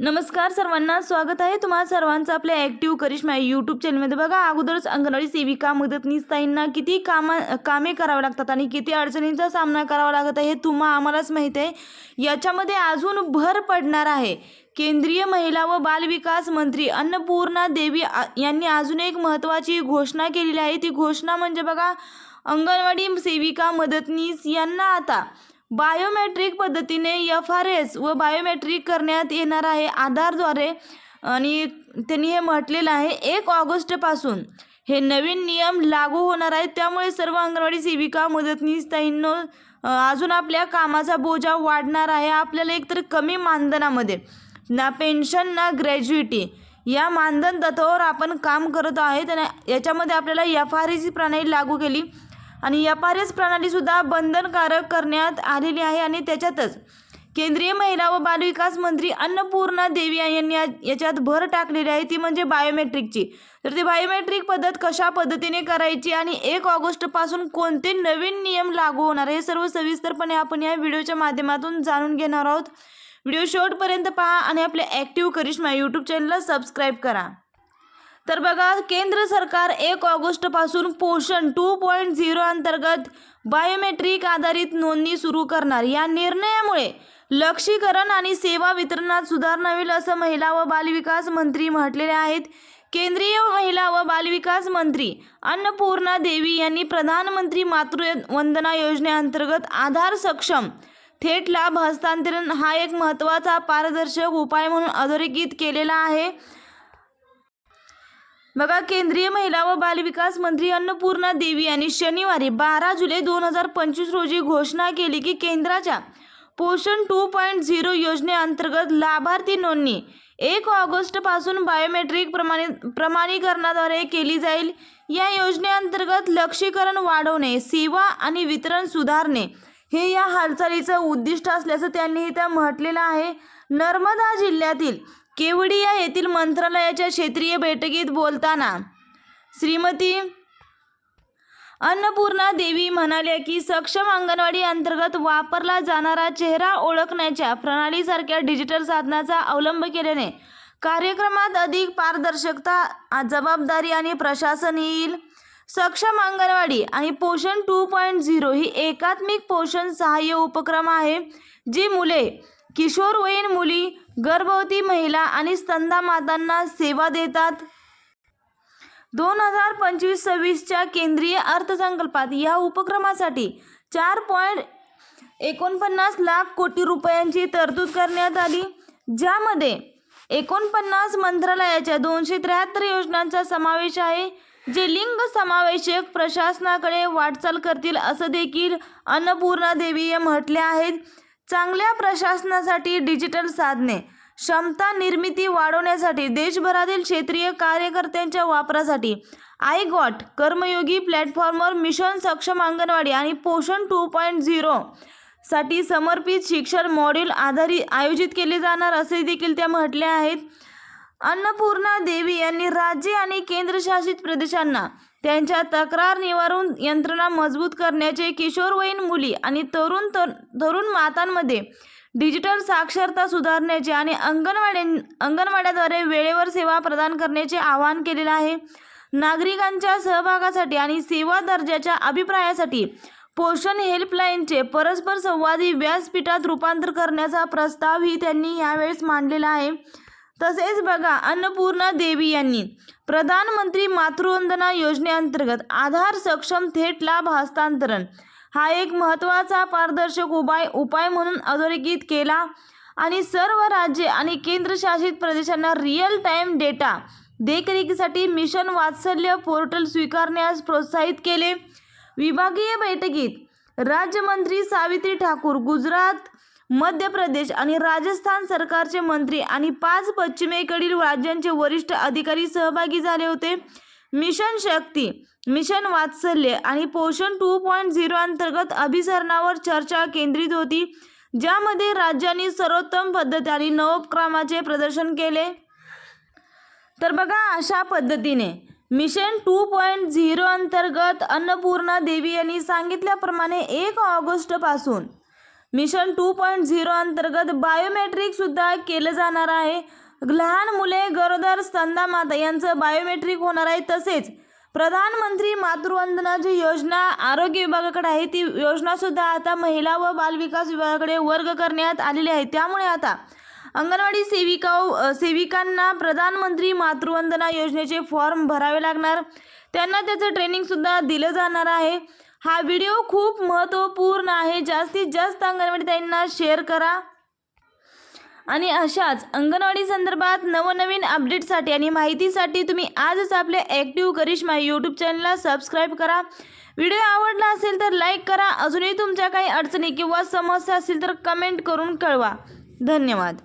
नमस्कार सर्वांना स्वागत आहे तुम्हा सर्वांचं आपल्या ॲक्टिव्ह करिश्मा यूट्यूब चॅनलमध्ये बघा अगोदरच अंगणवाडी सेविका मदतनीस ताईंना किती कामा कामे करावे लागतात आणि किती अडचणींचा सामना करावा लागत आहे हे तुम्हा आम्हालाच माहीत आहे. याच्यामध्ये अजून भर पडणार आहे. केंद्रीय महिला व बालविकास मंत्री अन्नपूर्णा देवी यांनी अजून एक महत्त्वाची घोषणा केलेली आहे. ती घोषणा म्हणजे बघा अंगणवाडी सेविका मदतनीस यांना आता बायोमेट्रिक पद्धतीने एफ आर एस व बायोमेट्रिक करण्यात येणार आहे. आधारद्वारे आणि त्यांनी हे म्हटलेलं आहे एक ऑगस्टपासून हे नवीन नियम लागू होणार आहेत. त्यामुळे सर्व अंगणवाडी सेविका मदतनीस ताईंनो अजून आपल्या कामाचा बोजा वाढणार आहे. आपल्याला एकतर कमी मानधनामध्ये ना पेन्शन ना ग्रॅज्युएटी या मानधन तत्वावर आपण काम करत आहे आणि याच्यामध्ये आपल्याला एफ आर एची प्रणाली लागू केली. आणि एफ प्रणालीसुद्धा बंधनकारक करण्यात आलेली आहे आणि त्याच्यातच केंद्रीय महिला व बालविकास मंत्री अन्नपूर्णा देवी यांनी याच्यात भर टाकलेली आहे. ती म्हणजे बायोमेट्रिकची. तर ती बायोमेट्रिक पद्धत कशा पद्धतीने करायची आणि एक ऑगस्टपासून कोणते नवीन नियम लागू होणार हे सर्व सविस्तरपणे आपण या व्हिडिओच्या माध्यमातून जाणून घेणार आहोत. व्हिडिओ शेवटपर्यंत पहा आणि आपल्या ॲक्टिव्ह करिश्मा यूट्यूब चॅनलला सबस्क्राईब करा. तर बघा केंद्र सरकार एक ऑगस्टपासून पोषण टू पॉईंट झिरो अंतर्गत बायोमेट्रिक आधारित नोंदणी सुरू करणार. या निर्णयामुळे लक्षीकरण आणि सेवा वितरणात सुधारणा होईल असं महिला व बालविकास मंत्री म्हटलेले आहेत. केंद्रीय महिला व बालविकास मंत्री अन्नपूर्णा देवी यांनी प्रधानमंत्री मातृ वंदना योजनेअंतर्गत आधार सक्षम थेट लाभ हस्तांतरण हा एक महत्त्वाचा पारदर्शक उपाय म्हणून अधोरेखित केलेला आहे. बघा केंद्रीय महिला व बालविकास मंत्री अन्नपूर्णा देवी यांनी शनिवारी बारा जुलै दोन हजार पंचवीस रोजी घोषणा केली की केंद्राच्या पोषण टू पॉईंट झिरो योजनेअंतर्गत लाभार्थी नोंदणी एक ऑगस्टपासून बायोमेट्रिक प्रमाणे प्रमाणीकरणाद्वारे केली जाईल. या योजनेअंतर्गत लक्षीकरण वाढवणे सेवा आणि वितरण सुधारणे हे या हालचालीचं उद्दिष्ट असल्याचं त्यांनी इथं म्हटलेलं आहे. नर्मदा जिल्ह्यातील केवडिया येथील मंत्रालयाच्या क्षेत्रीय बैठकीत बोलताना श्रीमती अन्नपूर्णा देवी म्हणाल्या की सक्षम अंगणवाडी अंतर्गत वापरला जाणारा चेहरा ओळखण्याच्या प्रणालीसारख्या डिजिटल साधनाचा अवलंब केल्याने कार्यक्रमात अधिक पारदर्शकता जबाबदारी आणि प्रशासन येईल. सक्षम अंगणवाडी आणि पोषण टू पॉईंट झिरो ही एकात्मिक पोषण सहाय्य उपक्रम आहे जी मुले किशोरवयीन मुली गर्भवती महिला आणि स्तंधा मातांना सेवा देतात. दोन हजार पंचवीस सव्वीसच्या केंद्रीय अर्थसंकल्पात या उपक्रमासाठी चार पॉईंट एकोणपन्नास लाख कोटी रुपयांची तरतूद करण्यात आली ज्यामध्ये एकोणपन्नास मंत्रालयाच्या दोनशे त्र्याहत्तर योजनांचा समावेश आहे जे लिंग समावेशक प्रशासनाकडे वाटचाल करतील असं देखील अन्नपूर्णा देवी म्हटले आहेत. चांगल्या प्रशासनासाठी डिजिटल साधने क्षमता निर्मिती वाढवण्यासाठी देशभरातील क्षेत्रीय कार्यकर्त्यांच्या वापरासाठी आय गॉट कर्मयोगी प्लॅटफॉर्मवर मिशन सक्षम अंगणवाडी आणि पोषण टू पॉईंट झिरो साठी समर्पित शिक्षण मॉड्यूल आधारित आयोजित केले जाणार असे देखील त्या म्हटल्या आहेत. अन्नपूर्णा देवी यांनी राज्य आणि केंद्रशासित प्रदेशांना त्यांच्या तक्रार निवारण यंत्रणा मजबूत करण्याचे किशोरवयीन मुली आणि तरुण तर तरुण मातांमध्ये डिजिटल साक्षरता सुधारण्याचे आणि अंगणवाड्या अंगणवाड्याद्वारे वेळेवर सेवा प्रदान करण्याचे आवाहन केलेलं आहे. नागरिकांच्या सहभागासाठी आणि सेवा दर्जाच्या अभिप्रायासाठी पोषण हेल्पलाईनचे परस्पर संवादी व्यासपीठात रूपांतर करण्याचा प्रस्तावही त्यांनी यावेळेस मांडलेला आहे. तसेच बघा अन्नपूर्णा देवी यांनी प्रधानमंत्री मातृवंदना योजनेअंतर्गत आधार सक्षम थेट लाभ हस्तांतरण हा एक महत्त्वाचा पारदर्शक उपाय उपाय म्हणून अधोरेखित केला आणि सर्व राज्ये आणि केंद्रशासित प्रदेशांना रिअल टाईम डेटा देखरेखीसाठी मिशन वात्सल्य पोर्टल स्वीकारण्यास प्रोत्साहित केले. विभागीय बैठकीत राज्यमंत्री सावित्री ठाकूर गुजरात मध्य प्रदेश आणि राजस्थान सरकारचे मंत्री आणि पाच पश्चिमेकडील राज्यांचे वरिष्ठ अधिकारी सहभागी झाले होते. मिशन शक्ती मिशन वात्सल्य आणि पोषण टू पॉईंट झिरो अंतर्गत अभिसरणावर चर्चा केंद्रित होती ज्यामध्ये राज्यांनी सर्वोत्तम पद्धत आणि नवोपक्रमाचे प्रदर्शन केले. तर बघा अशा पद्धतीने मिशन टू पॉईंट झिरो अंतर्गत अन्नपूर्णा देवी यांनी सांगितल्याप्रमाणे एक ऑगस्टपासून मिशन टू पॉईंट झिरो अंतर्गत बायोमेट्रिक सुद्धा केलं जाणार आहे. लहान मुले गरोदर स्तंदा यांचं बायोमेट्रिक होणार आहे तसेच प्रधानमंत्री मातृवंदना जी योजना आरोग्य विभागाकडे आहे. ती योजनासुद्धा आता महिला व बालविकास विभागाकडे वर्ग करण्यात आलेली आहे. त्यामुळे आता अंगणवाडी सेविका सेविकांना प्रधानमंत्री मातृवंदना योजनेचे फॉर्म भरावे लागणार. त्यांना त्याचं ट्रेनिंगसुद्धा दिलं जाणार आहे. हा व्हिडिओ खूप महत्त्वपूर्ण आहे. जास्तीत जास्त अंगणवाडी ताईंना शेअर करा. आणि अशाच अंगणवाडी संदर्भात नवनवीन अपडेटसाठी आणि माहितीसाठी तुम्ही आजच आपल्या ॲक्टिव्ह करिश्मा यूट्यूब चॅनलला सबस्क्राईब करा. व्हिडिओ आवडला असेल तर लाईक करा. अजूनही तुमच्या काही अडचणी किंवा समस्या असतील तर कमेंट करून कळवा. धन्यवाद.